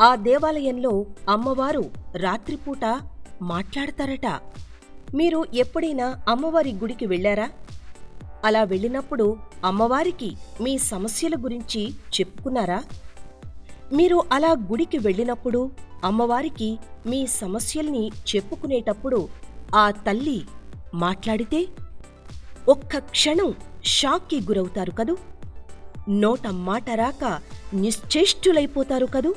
ఆ దేవాలయంలో అమ్మవారు రాత్రిపూట మాట్లాడతారట. మీరు ఎప్పుడైనా అమ్మవారి గుడికి వెళ్ళారా? అలా వెళ్ళినప్పుడు అమ్మవారికి మీ సమస్యల గురించి చెప్పుకున్నారా? మీరు అలా గుడికి వెళ్ళినప్పుడు అమ్మవారికి మీ సమస్యల్ని చెప్పుకునేటప్పుడు ఆ తల్లి మాట్లాడితే ఒక్క క్షణం షాక్కి గురవుతారు కదూ? నోట మాట రాక నిశ్చేష్టులైపోతారు కదూ?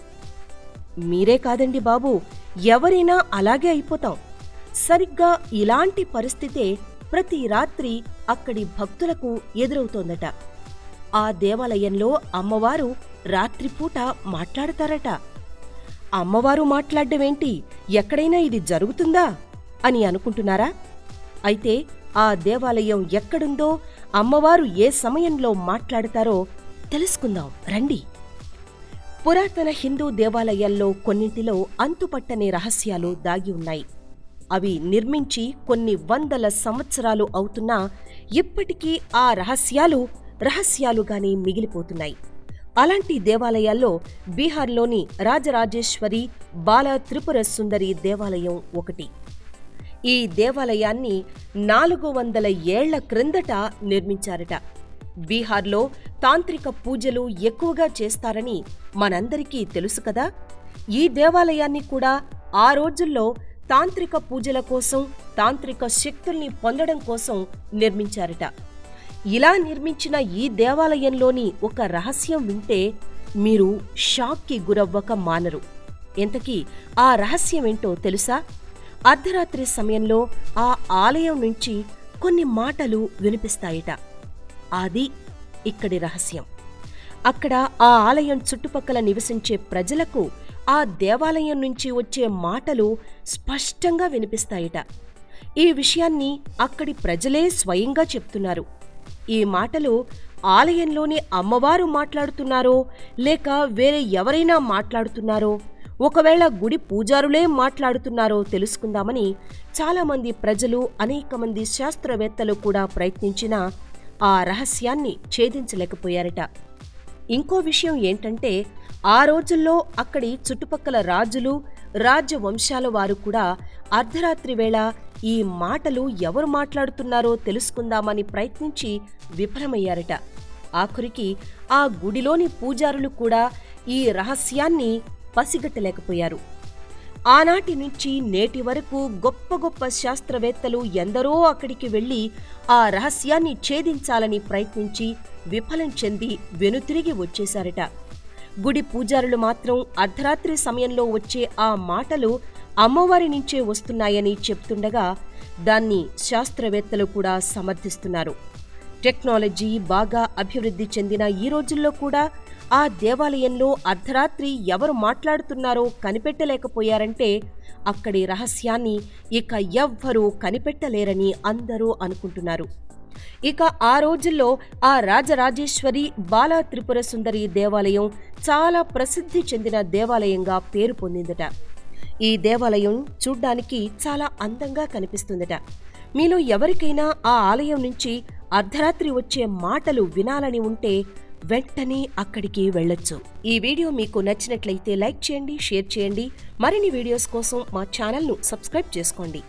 మీరే కాదండి బాబు. ఎవరైనా అలాగే అయిపోతాం. సరిగ్గా ఇలాంటి పరిస్థితే ప్రతి రాత్రి అక్కడి భక్తులకు ఎదురవుతోందట. ఆ దేవాలయంలో అమ్మవారు రాత్రిపూట మాట్లాడతారట. అమ్మవారు మాట్లాడడమేంటి? ఎక్కడైనా ఇది జరుగుతుందా? అని అనుకుంటున్నారా? అయితే ఆ దేవాలయం ఎక్కడుందో అమ్మవారు ఏ సమయంలో మాట్లాడతారో తెలుసుకుందాం. రండి. పురాతన హిందూ దేవాలయాల్లో కొన్నింటిలో అంతుపట్టని రహస్యాలు దాగి ఉన్నాయి. అవి నిర్మించి కొన్ని వందల సంవత్సరాలు అవుతున్నా ఇప్పటికీ ఆ రహస్యాలు రహస్యాలుగానే మిగిలిపోతున్నాయి. అలాంటి దేవాలయాల్లో బీహార్లోని రాజరాజేశ్వరి బాల త్రిపుర సుందరి దేవాలయం ఒకటి. ఈ దేవాలయాన్ని నాలుగు వందల ఏళ్ళ క్రిందట నిర్మించారట. బీహార్లో తాంత్రిక పూజలు ఎక్కువగా చేస్తారని మనందరికీ తెలుసు కదా. ఈ దేవాలయాన్ని కూడా ఆ రోజుల్లో తాంత్రిక పూజల కోసం తాంత్రిక శక్తుల్ని పొందడం కోసం నిర్మించారట. ఇలా నిర్మించిన ఈ దేవాలయంలోని ఒక రహస్యం వింటే మీరు షాక్కి గురవ్వక మానరు. ఎంతకీ ఆ రహస్యమేంటో తెలుసా? అర్ధరాత్రి సమయంలో ఆ ఆలయం నుంచి కొన్ని మాటలు వినిపిస్తాయట. అది ఇక్కడి రహస్యం. అక్కడ ఆ ఆలయం చుట్టుపక్కల నివసించే ప్రజలకు ఆ దేవాలయం నుంచి వచ్చే మాటలు స్పష్టంగా వినిపిస్తాయట. ఈ విషయాన్ని అక్కడి ప్రజలే స్వయంగా చెప్తున్నారు. ఈ మాటలు ఆలయంలోని అమ్మవారు మాట్లాడుతున్నారో లేక వేరే ఎవరైనా మాట్లాడుతున్నారో ఒకవేళ గుడి పూజారులే మాట్లాడుతున్నారో తెలుసుకుందామని చాలామంది ప్రజలు అనేక మంది శాస్త్రవేత్తలు కూడా ప్రయత్నించినా ఆ రహస్యాన్ని ఛేదించలేకపోయారట. ఇంకో విషయం ఏంటంటే ఆ రోజుల్లో అక్కడి చుట్టుపక్కల రాజులు రాజవంశాల వారు కూడా అర్ధరాత్రి వేళ ఈ మాటలు ఎవరు మాట్లాడుతున్నారో తెలుసుకుందామని ప్రయత్నించి విఫలమయ్యారట. ఆఖరికి ఆ గుడిలోని పూజారులు కూడా ఈ రహస్యాన్ని పసిగట్టలేకపోయారు. ఆనాటి నుంచి నేటి వరకు గొప్ప గొప్ప శాస్త్రవేత్తలు ఎందరో అక్కడికి వెళ్ళి ఆ రహస్యాన్ని ఛేదించాలని ప్రయత్నించి విఫలం చెంది వెనుతిరిగి వచ్చేశారట. గుడి పూజారులు మాత్రం అర్ధరాత్రి సమయంలో వచ్చే ఆ మాటలు అమ్మవారి నుంచే వస్తున్నాయని చెప్తుండగా దాన్ని శాస్త్రవేత్తలు కూడా సమర్థిస్తున్నారు. టెక్నాలజీ బాగా అభివృద్ధి చెందిన ఈ రోజుల్లో కూడా ఆ దేవాలయంలో అర్ధరాత్రి ఎవరు మాట్లాడుతున్నారో కనిపెట్టలేకపోయారంటే అక్కడి రహస్యాన్ని ఇక ఎవ్వరూ కనిపెట్టలేరని అందరూ అనుకుంటున్నారు. ఇక ఆ రోజుల్లో ఆ రాజరాజేశ్వరి బాలా త్రిపుర సుందరి దేవాలయం చాలా ప్రసిద్ధి చెందిన దేవాలయంగా పేరు పొందిందట. ఈ దేవాలయం చూడ్డానికి చాలా అందంగా కనిపిస్తుందట. మీలో ఎవరికైనా ఆ ఆలయం నుంచి అర్ధరాత్రి వచ్చే మాటలు వినాలని ఉంటే వెంటనే అక్కడికి వెళ్ళొచ్చు. ఈ వీడియో మీకు నచ్చినట్లయితే లైక్ చేయండి షేర్ చేయండి. మరిన్ని వీడియోస్ కోసం మా ఛానల్ను సబ్స్క్రైబ్ చేసుకోండి.